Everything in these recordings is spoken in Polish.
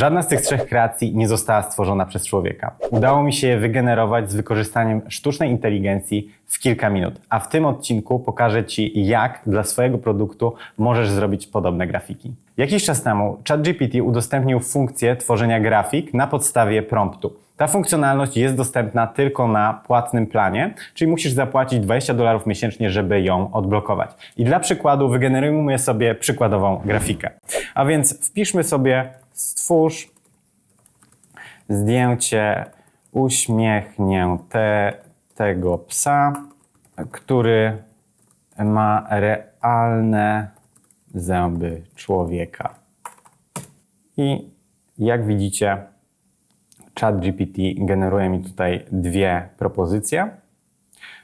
Żadna z tych trzech kreacji nie została stworzona przez człowieka. Udało mi się je wygenerować z wykorzystaniem sztucznej inteligencji w kilka minut. A w tym odcinku pokażę Ci, jak dla swojego produktu możesz zrobić podobne grafiki. Jakiś czas temu ChatGPT udostępnił funkcję tworzenia grafik na podstawie promptu. Ta funkcjonalność jest dostępna tylko na płatnym planie, czyli musisz zapłacić 20 dolarów miesięcznie, żeby ją odblokować. I dla przykładu wygenerujmy sobie przykładową grafikę. A więc wpiszmy sobie stwórz zdjęcie uśmiechniętego psa, który ma realne zęby człowieka. I jak widzicie, ChatGPT generuje mi tutaj dwie propozycje.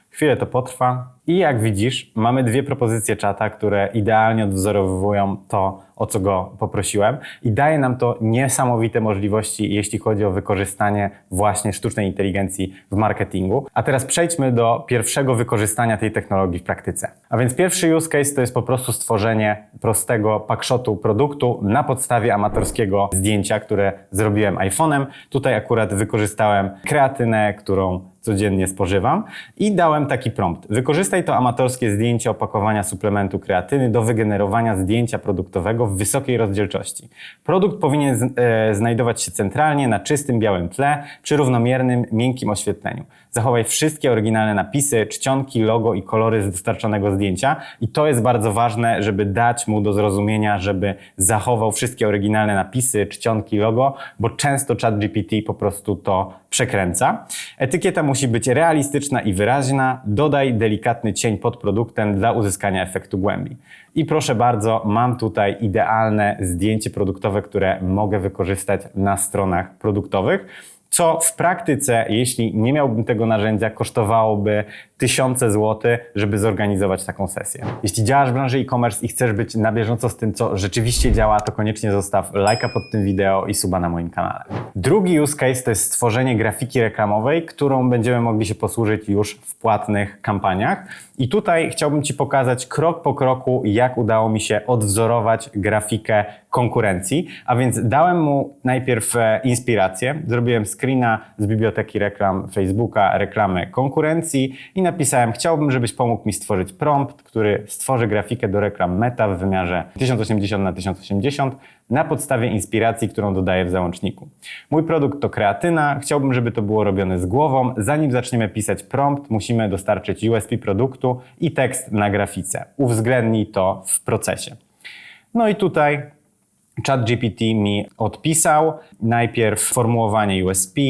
Chwilę to potrwa. I jak widzisz, mamy dwie propozycje czata, które idealnie odwzorowują to, o co go poprosiłem i daje nam to niesamowite możliwości, jeśli chodzi o wykorzystanie właśnie sztucznej inteligencji w marketingu. A teraz przejdźmy do pierwszego wykorzystania tej technologii w praktyce. A więc pierwszy use case to jest po prostu stworzenie prostego packshotu produktu na podstawie amatorskiego zdjęcia, które zrobiłem iPhone'em. Tutaj akurat wykorzystałem kreatynę, którą codziennie spożywam i dałem taki prompt. Wykorzystaj to amatorskie zdjęcie opakowania suplementu kreatyny do wygenerowania zdjęcia produktowego w wysokiej rozdzielczości. Produkt powinien z, e, znajdować się centralnie na czystym białym tle przy równomiernym, miękkim oświetleniu. Zachowaj wszystkie oryginalne napisy, czcionki, logo i kolory z dostarczonego zdjęcia i to jest bardzo ważne, żeby dać mu do zrozumienia, żeby zachował wszystkie oryginalne napisy, czcionki, logo, bo często ChatGPT po prostu to przekręca. Etykieta musi być realistyczna i wyraźna. Dodaj delikatny cień pod produktem dla uzyskania efektu głębi. I proszę bardzo, mam tutaj idealne zdjęcie produktowe, które mogę wykorzystać na stronach produktowych co w praktyce, jeśli nie miałbym tego narzędzia, kosztowałoby tysiące złotych, żeby zorganizować taką sesję. Jeśli działasz w branży e-commerce i chcesz być na bieżąco z tym, co rzeczywiście działa, to koniecznie zostaw lajka pod tym wideo i suba na moim kanale. Drugi use case to jest stworzenie grafiki reklamowej, którą będziemy mogli się posłużyć już w płatnych kampaniach. I tutaj chciałbym Ci pokazać krok po kroku, jak udało mi się odwzorować grafikę konkurencji. A więc dałem mu najpierw e, inspirację, zrobiłem screena z biblioteki reklam Facebooka, reklamy konkurencji i napisałem, chciałbym, żebyś pomógł mi stworzyć prompt, który stworzy grafikę do reklam Meta w wymiarze 1080 na 1080 na podstawie inspiracji, którą dodaję w załączniku. Mój produkt to kreatyna, chciałbym, żeby to było robione z głową. Zanim zaczniemy pisać prompt, musimy dostarczyć USP produktu i tekst na grafice. Uwzględnij to w procesie. No i tutaj ChatGPT mi odpisał najpierw formułowanie USP,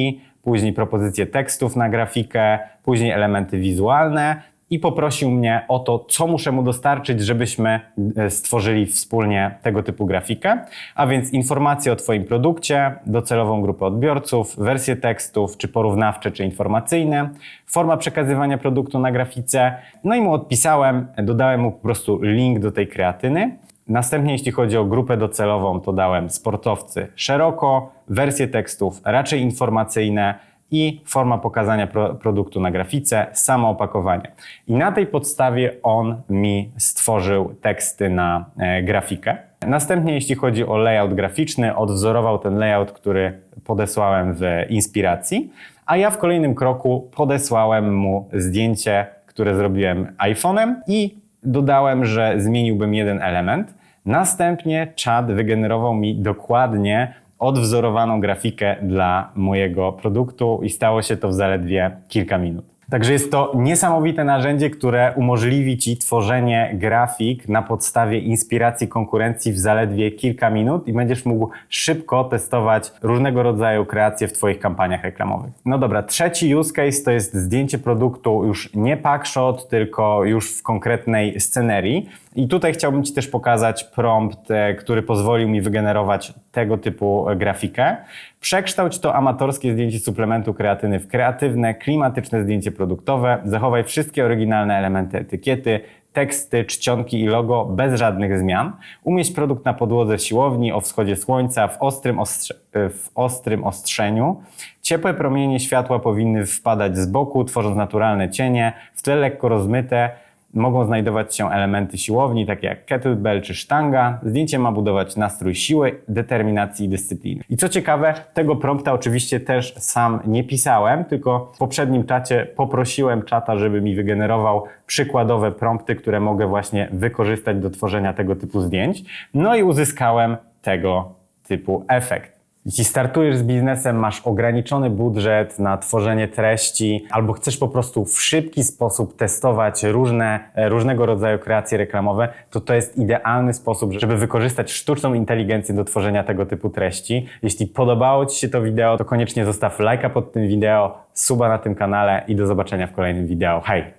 później propozycje tekstów na grafikę, później elementy wizualne i poprosił mnie o to, co muszę mu dostarczyć, żebyśmy e, stworzyli wspólnie tego typu grafikę. A więc informacje o Twoim produkcie, docelową grupę odbiorców, wersje tekstów, czy porównawcze, czy informacyjne, forma przekazywania produktu na grafice. No i mu odpisałem, dodałem mu po prostu link do tej kreatyny. Następnie, jeśli chodzi o grupę docelową, to dałem sportowcy szeroko, wersje tekstów raczej informacyjne i forma pokazania pro produktu na grafice, samo opakowanie. I na tej podstawie on mi stworzył teksty na e, grafikę. Następnie, jeśli chodzi o layout graficzny, odwzorował ten layout, który podesłałem w inspiracji, a ja w kolejnym kroku podesłałem mu zdjęcie, które zrobiłem iPhone'em i dodałem, że zmieniłbym jeden element. Następnie czat wygenerował mi dokładnie odwzorowaną grafikę dla mojego produktu i stało się to w zaledwie kilka minut. Także jest to niesamowite narzędzie, które umożliwi Ci tworzenie grafik na podstawie inspiracji konkurencji w zaledwie kilka minut i będziesz mógł szybko testować różnego rodzaju kreacje w Twoich kampaniach reklamowych. No dobra, trzeci use case to jest zdjęcie produktu już nie packshot, tylko już w konkretnej scenerii. I tutaj chciałbym Ci też pokazać prompt, e, który pozwolił mi wygenerować tego typu grafikę. Przekształć to amatorskie zdjęcie suplementu kreatyny w kreatywne, klimatyczne zdjęcie produktowe. Zachowaj wszystkie oryginalne elementy etykiety, teksty, czcionki i logo bez żadnych zmian. Umieść produkt na podłodze siłowni o wschodzie słońca w ostrym, ostrze w ostrym ostrzeniu. Ciepłe promienie światła powinny wpadać z boku, tworząc naturalne cienie, w tle lekko rozmyte mogą znajdować się elementy siłowni, takie jak kettlebell czy sztanga. Zdjęcie ma budować nastrój siły, determinacji i dyscypliny. I co ciekawe, tego prompta oczywiście też sam nie pisałem, tylko w poprzednim czacie poprosiłem czata, żeby mi wygenerował przykładowe prompty, które mogę właśnie wykorzystać do tworzenia tego typu zdjęć. No i uzyskałem tego typu efekt. Jeśli startujesz z biznesem, masz ograniczony budżet na tworzenie treści, albo chcesz po prostu w szybki sposób testować różne, e, różnego rodzaju kreacje reklamowe, to to jest idealny sposób, żeby wykorzystać sztuczną inteligencję do tworzenia tego typu treści. Jeśli podobało Ci się to wideo, to koniecznie zostaw lajka pod tym wideo, suba na tym kanale i do zobaczenia w kolejnym wideo. Hej!